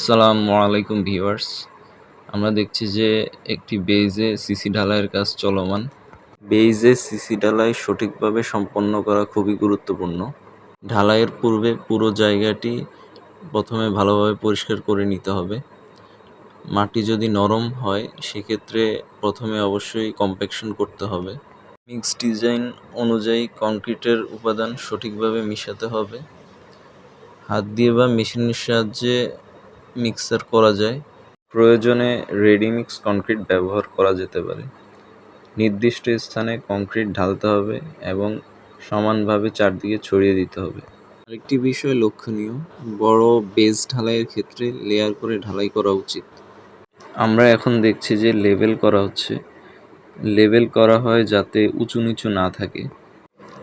আসসালামু আলাইকুম ভিউয়ার্স। আমরা দেখছি যে একটি বেইজে সিসি ঢালাইয়ের কাজ চলমান। বেইজে সিসি ঢালাই সঠিকভাবে সম্পন্ন করা খুবই গুরুত্বপূর্ণ। ঢালাইয়ের পূর্বে পুরো জায়গাটি প্রথমে ভালোভাবে পরিষ্কার করে নিতে হবে। মাটি যদি নরম হয়, সেক্ষেত্রে প্রথমে অবশ্যই কম্প্যাকশন করতে হবে। মিক্স ডিজাইন অনুযায়ী কংক্রিটের উপাদান সঠিকভাবে মিশাতে হবে। হাত দিয়ে বা মেশিনের সাহায্যে মিক্সার করা যায়। প্রয়োজনে রেডিমিক্স কংক্রিট ব্যবহার করা যেতে পারে। নির্দিষ্ট স্থানে কংক্রিট ঢালতে হবে এবং সমানভাবে চারদিকে ছড়িয়ে দিতে হবে। আরেকটি বিষয় লক্ষণীয়, বড় বেস ঢালাইয়ের ক্ষেত্রে লেয়ার করে ঢালাই করা উচিত। আমরা এখন দেখছি যে লেবেল করা হচ্ছে। লেবেল করা হয় যাতে উঁচু নিচু না থাকে।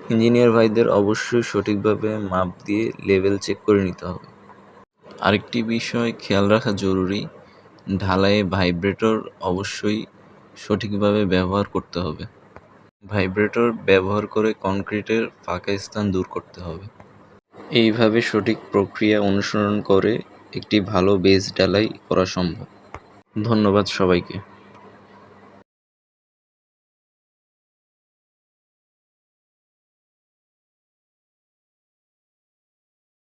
ইঞ্জিনিয়ার ভাইদের অবশ্যই সঠিকভাবে মাপ দিয়ে লেভেল চেক করে নিতে হবে। আরেকটি বিষয় খেয়াল রাখা জরুরি, ঢালাইয়ে ভাইব্রেটর অবশ্যই সঠিকভাবে ব্যবহার করতে হবে। ভাইব্রেটর ব্যবহার করে কংক্রিটের ফাঁকা স্থান দূর করতে হবে। এইভাবে সঠিক প্রক্রিয়া অনুসরণ করে একটি ভালো বেস ঢালাই করা সম্ভব। ধন্যবাদ সবাইকে।